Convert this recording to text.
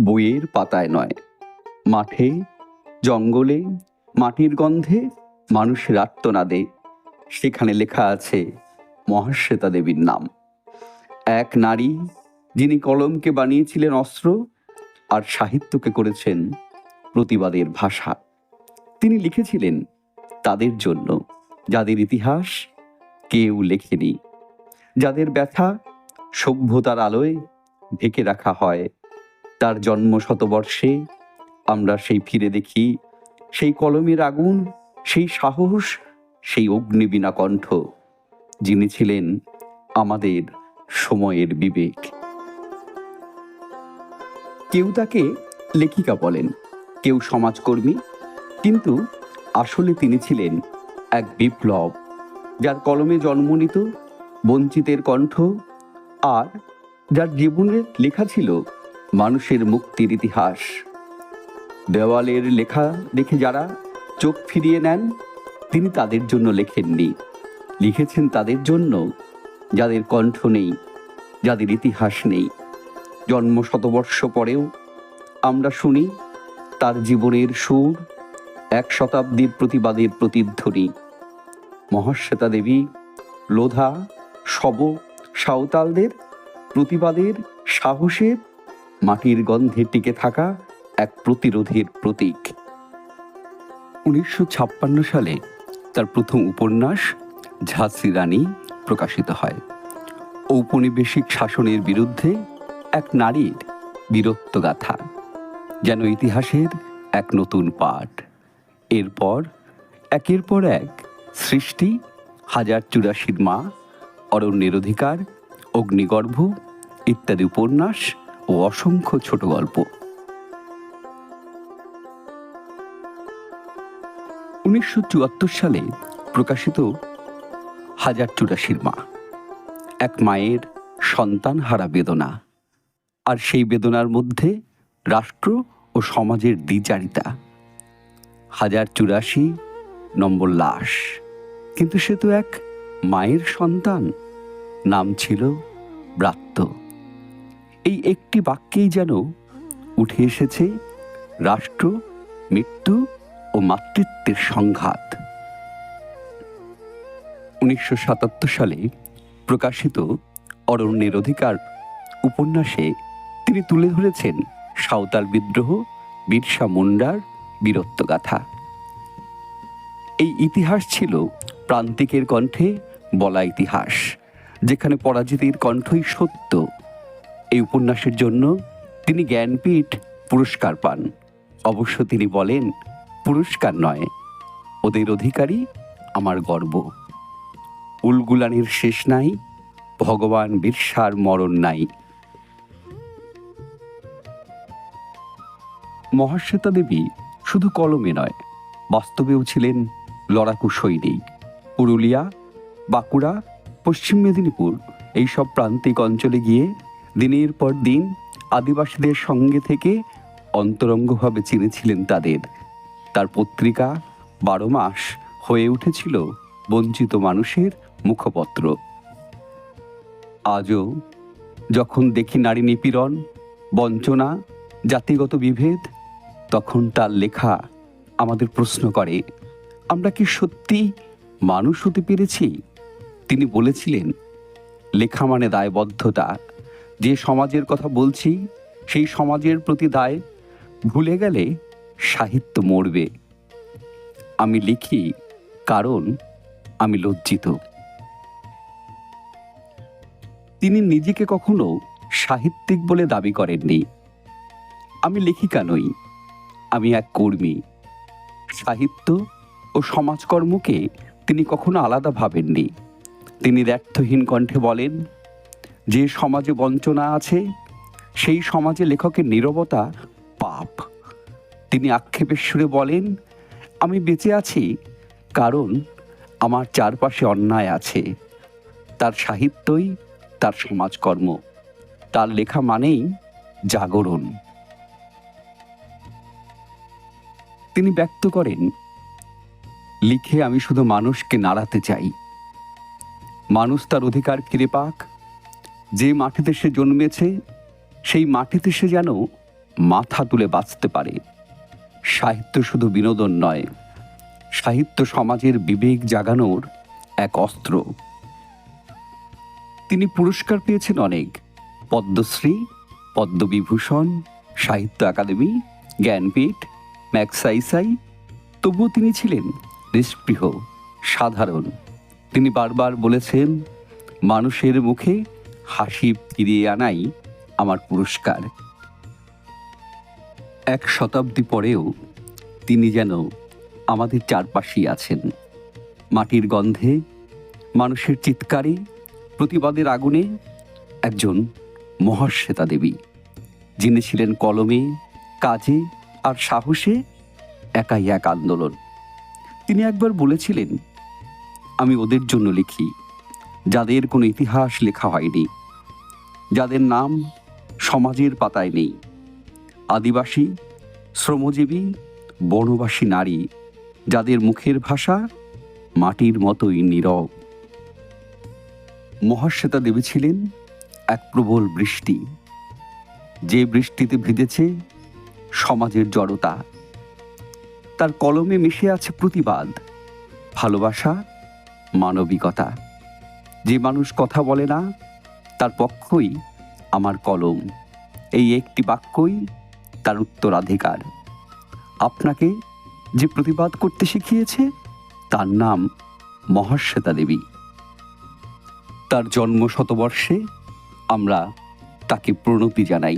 বইয়ের পাতায় নয়। মাঠে, জঙ্গলে, মাটির গন্ধে মানুষের আত্মনাদে সেখানে লেখা আছে মহাশ্বেতা দেবীর নাম। এক নারী যিনি কলমকে বানিয়েছিলেন অস্ত্র আর সাহিত্যকে করেছেন প্রতিবাদের ভাষা। তিনি লিখেছিলেন তাদের জন্য, যাদের ইতিহাস কেউ লেখেনি। যাদের ব্যথা সভ্যতার আলোয় ঢেকে রাখা হয় তার জন্ম শতবর্ষে। আমরা সেই ফিরে দেখি, সেই কলমের আগুন, সেই সাহস, সেই অগ্নিবীণা কণ্ঠ, যিনি ছিলেন আমাদের সময়ের বিবেক। কেউ তাকে লেখিকা বলেন, কেউ সমাজকর্মী, কিন্তু আসলে তিনি ছিলেন এক বিপ্লব, যার কলমে জন্ম নিত বঞ্চিতের কণ্ঠ, আর যার জীবনে লেখা ছিল মানুষের মুক্তির ইতিহাস। দেওয়ালের লেখা দেখে যারা চোখ ফিরিয়ে নেন, তিনি তাদের জন্য লেখেননি। লিখেছেন তাদের জন্য, যাদের কণ্ঠ নেই, যাদের ইতিহাস নেই। জন্ম শতবর্ষ পরেও আমরা শুনি, তার জীবনের সুর এক শতাব্দীর প্রতিবাদের প্রতিধ্বনি। মহাশ্বেতা দেবী, লোধা, শব, সাঁওতালদের প্রতিবাদের সাহসের মাটির গন্ধে টিকে থাকা এক প্রতিরোধের প্রতীক। উনিশশো ছাপ্পান্ন সালে তার প্রথম উপন্যাস, ঝাঁসি রানী, প্রকাশিত হয়। ঔপনিবেশিক শাসনের বিরুদ্ধে এক নারীর বীরত্বগাথা, যেন ইতিহাসের এক নতুন পাঠ। এরপর একের পর এক সৃষ্টি, হাজার চুরাশির মা, অরণ্যের অধিকার, অগ্নিগর্ভ ইত্যাদি উপন্যাস ও অসংখ্য ছোট গল্প। উনিশশো চুয়াত্তর সালে প্রকাশিত হাজার চুরাশির মা, এক মায়ের সন্তান হারা বেদনা। আর সেই বেদনার মধ্যে রাষ্ট্র ও সমাজের দ্বিচারিতা। হাজার চুরাশি নম্বর লাশ। কিন্তু সে তো এক মায়ের সন্তান, নাম ছিল ব্রাত্য। এই একটি বাক্যেই যেন উঠে এসেছে রাষ্ট্র, মৃত্যু ও মাতৃত্বের সংঘাত। উনিশশো সাতাত্তর সালে প্রকাশিত অরণ্যের অধিকার উপন্যাসে তিনি তুলে ধরেছেন সাঁওতাল বিদ্রোহ, বিরসা মুন্ডার বীরত্বগাথা। এই ইতিহাস ছিল প্রান্তিকের কণ্ঠে বলা ইতিহাস, যেখানে পরাজিতের কণ্ঠই সত্য। এই উপন্যাসের জন্য তিনি জ্ঞানপীঠ পুরস্কার পান। অবশ্য তিনি বলেন, পুরস্কার নয়, ওদের অধিকারী আমার গর্ব। উলগুলানির শেষ নাই, ভগবান বিরসার মরণ নাই। মহাশ্বেতা দেবী শুধু কলমে নয়, বাস্তবেও ছিলেন লড়াকু সৈনিক। পুরুলিয়া, বাঁকুড়া, পশ্চিম মেদিনীপুর, এইসব প্রান্তিক অঞ্চলে গিয়ে দিনের পর দিন আদিবাসীদের সঙ্গে থেকে অন্তরঙ্গভাবে চিনেছিলেন তাদের। তার পত্রিকা বারো মাস হয়ে উঠেছিল বঞ্চিত মানুষের মুখপত্র। আজও যখন দেখি নারী নিপীড়ন, বঞ্চনা, জাতিগত বিভেদ, তখন তার লেখা আমাদের প্রশ্ন করে, আমরা কি সত্যি মানুষ হতে পেরেছি? তিনি বলেছিলেন, লেখা মানে দায়বদ্ধতা যে সমাজের কথা বলছি, সেই সমাজের প্রতি দায় ভুলে গেলে সাহিত্য মরবে। আমি লিখি, কারণ আমি লজ্জিত। তিনি নিজেকে কখনো সাহিত্যিক বলে দাবি করেননি। আমি লেখিকা নই, আমি এক কর্মী। সাহিত্য ও সমাজকর্মকে তিনি কখনো আলাদা ভাবেননি। তিনি ব্যর্থহীন কণ্ঠে বলেন যে সমাজে বঞ্চনা আছে, সেই সমাজে লেখকের নীরবতা পাপ। তিনি আক্ষেপের সুরে বলেন, আমি বেঁচে আছি কারণ আমার চারপাশে অন্যায় আছে। তার সাহিত্যই তার সমাজকর্ম। তার লেখা মানেই জাগরণ। তিনি ব্যক্ত করেন, লিখে আমি শুধু মানুষকে নাড়াতে চাই। মানুষ তার অধিকার ফিরে পাক যে মাটিতে সে জন্মেছে, সেই মাটিতে সে যেন মাথা তুলে বাঁচতে পারে। সাহিত্য শুধু বিনোদন নয়, সাহিত্য সমাজের বিবেক জাগানোর এক অস্ত্র। তিনি পুরস্কার পেয়েছেন অনেক, পদ্মশ্রী, পদ্মবিভূষণ, সাহিত্য একাডেমি, জ্ঞানপীঠ ম্যাক্সাইসাই তবুও তিনি ছিলেন নিষ্পৃহ, সাধারণ। তিনি বারবার বলেছেন, মানুষের মুখে হাসি ফিরিয়ে আনাই আমার পুরস্কার। এক শতাব্দী পরেও তিনি যেন আমাদের চারপাশেই আছেন। মাটির গন্ধে, মানুষের চিৎকারে, প্রতিবাদের আগুনে একজন মহাশ্বেতা দেবী, যিনি ছিলেন কলমে, কাজে আর সাহসে একাই এক আন্দোলন। তিনি একবার বলেছিলেন, আমি ওদের জন্য লিখি। যাদের কোনো ইতিহাস লেখা হয়নি, যাদের নাম সমাজের পাতায় নেই। আদিবাসী, শ্রমজীবী, বনবাসী নারী, যাদের মুখের ভাষা মাটির মতোই নীরব। মহাশ্বেতা দেবী ছিলেন এক প্রবল বৃষ্টি। যে বৃষ্টিতে ভিজেছে সমাজের জড়তা। তার কলমে মিশে আছে প্রতিবাদ, ভালোবাসা, মানবিকতা। যে মানুষ কথা বলে না, তার পক্ষই আমার কলম। এই একটি বাক্যই তার উত্তরাধিকার। আপনাকে যে প্রতিবাদ করতে শিখিয়েছে, তার নাম মহাশ্বেতা দেবী। তার জন্ম শতবর্ষে আমরা তাকে প্রণতি জানাই।